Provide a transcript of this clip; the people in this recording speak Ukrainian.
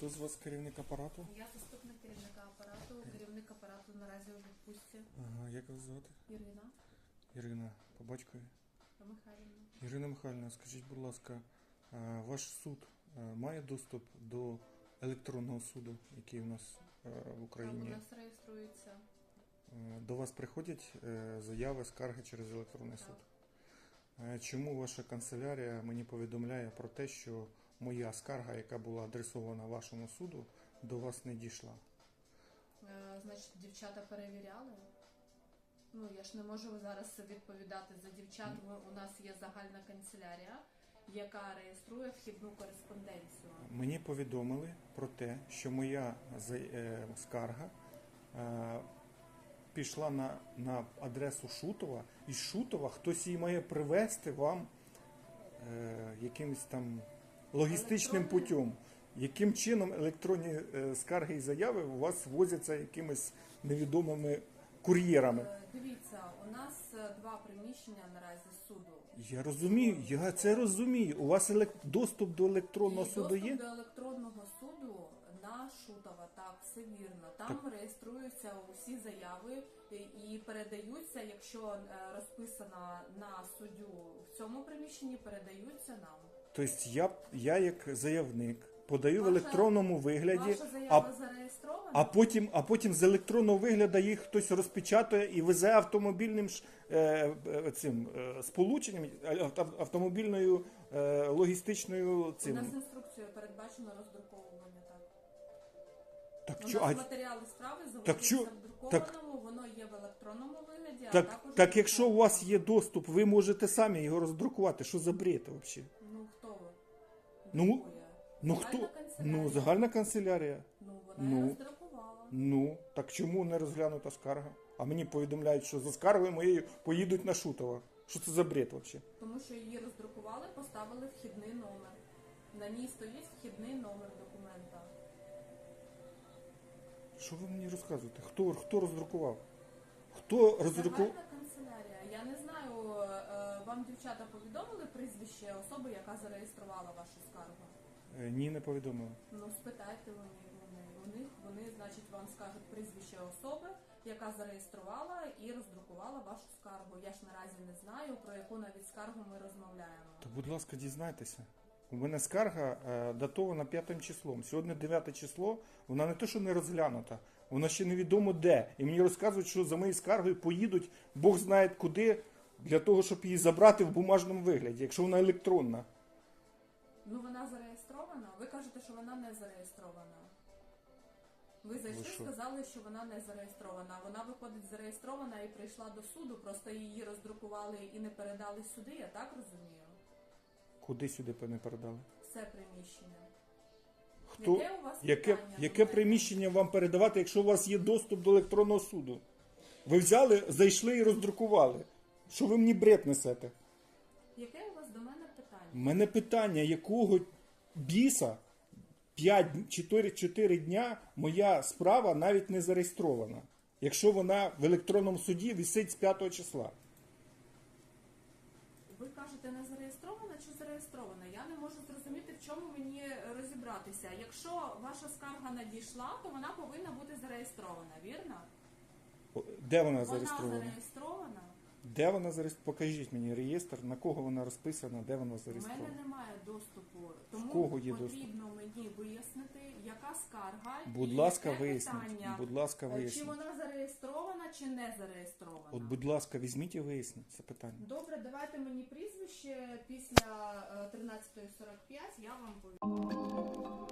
Хто з вас керівник апарату? Я заступник керівника апарату, керівник апарату наразі у відпустці Ага, як вас звати? Ірина Ірина, по батькові. Михайлівна. Ірина Михайлівна, скажіть, будь ласка, ваш суд має доступ до електронного суду, який у нас в Так, у Україні? нас реєструється Е, До вас приходять е, заяви, скарги через електронний Так. суд. Е, Чому ваша канцелярія мені повідомляє про те, що моя скарга, яка була адресована вашому суду, до вас не дійшла? Е, Значить, дівчата перевіряли. Ну, я ж не можу зараз відповідати за дівчат. Ми- У нас є загальна канцелярія, яка реєструє вхідну кореспонденцію. Мені повідомили про те, що моя за- е, скарга е, пішла на, на адресу Шутова, і з Шутова хтось її має привезти вам е, якимось там логістичним путем. Яким чином електронні е, скарги і заяви у вас возяться якимись невідомими кур'єрами? Е, Дивіться, у нас е, два приміщення наразі суду. Я розумію, я це розумію. У вас елек- доступ до електронного І суду доступ є? до електронного суду на Шутова, так, все вірно. Там реєструються усі заяви і- передаються, якщо розписано на суддю в цьому приміщенні, передаються нам. Тобто я, я як заявник подаю в Ваша- електронному вигляді, Ваша заява а, зареєстрована? а, потім, а потім з електронного вигляду їх хтось розпечатує і везе автомобільним ж, е, е, цим, е, сполученням, е, авто- автомобільною е, логістичною У цим. нас інструкцією передбачено роздруковування, так. Так, У чо, нас а, матеріали справи заводяться чо- в друкованому, воно є в електронному вигляді, а так, також так якщо у вас є доступ, ви можете самі його роздрукувати. Що за бред взагалі? Ну? Ну, хто? Ну, загальна канцелярія. Ну, вона Ну. ну. Ну, так чому не розглянута скарга? А мені повідомляють, що за скаргою моєю поїдуть на Шутова. Що це за бред взагалі? Тому що її роздрукували, поставили вхідний номер. На ній стоїть вхідний номер документа. Що ви мені розказуєте? Хто, хто роздрукував? Хто роздрукував? Загальна канцелярія. Я не знаю, е, вам дівчата повідомили прізвище особи, яка зареєструвала вашу скаргу? Е, Ні, не повідомили. Ну, спитайте вони, вони, них, вони, значить, вам скажуть прізвище особи, яка зареєструвала і роздрукувала вашу скаргу. Я ж наразі не знаю, про яку навіть скаргу ми розмовляємо. То, будь ласка, дізнайтеся. У мене скарга е, датована п'ятим числом. Сьогодні 9 число, вона не те, що не розглянута, вона ще невідомо де. І мені розказують, що за моєю скаргою поїдуть, Бог знає куди, для того, щоб її забрати в бумажному вигляді, якщо вона електронна. Ну вона зареєстрована. Ви кажете, що вона не зареєстрована. Ви зайшли, що? сказали, що вона не зареєстрована. Вона виходить зареєстрована і прийшла до суду, просто її роздрукували і не передали сюди, я так розумію. Куди сюди не передали? Все приміщення. Хто, Яке у вас яке, питання яке приміщення вам передавати, якщо у вас є доступ до електронного суду? Ви взяли, зайшли і роздрукували. Що ви мені бред несете? Яке у вас до мене питання? У мене питання, якого біса 5, 4, 4 дня моя справа навіть не зареєстрована, якщо вона в електронному суді висить з 5 числа. Ви кажете, не зареєстрована чи зареєстрована? Я не можу зрозуміти, в чому мені розібратися. Якщо ваша скарга надійшла, то вона повинна бути зареєстрована, вірно? Де вона Вона зареєстрована? Де вона зареєстрована? Покажіть мені реєстр, на кого вона розписана, де вона У зареєстрована. мене немає доступу, тому кого є потрібно мені вияснити, яка скарга Будь і ласка, яке виясніть. питання. Будь ласка, Е, Чи виясніть. вона зареєстрована, чи не зареєстрована? От, будь ласка, візьміть і виясніть це питання. Добре, давайте мені прізвище після е, 13.45, я вам повідомлю.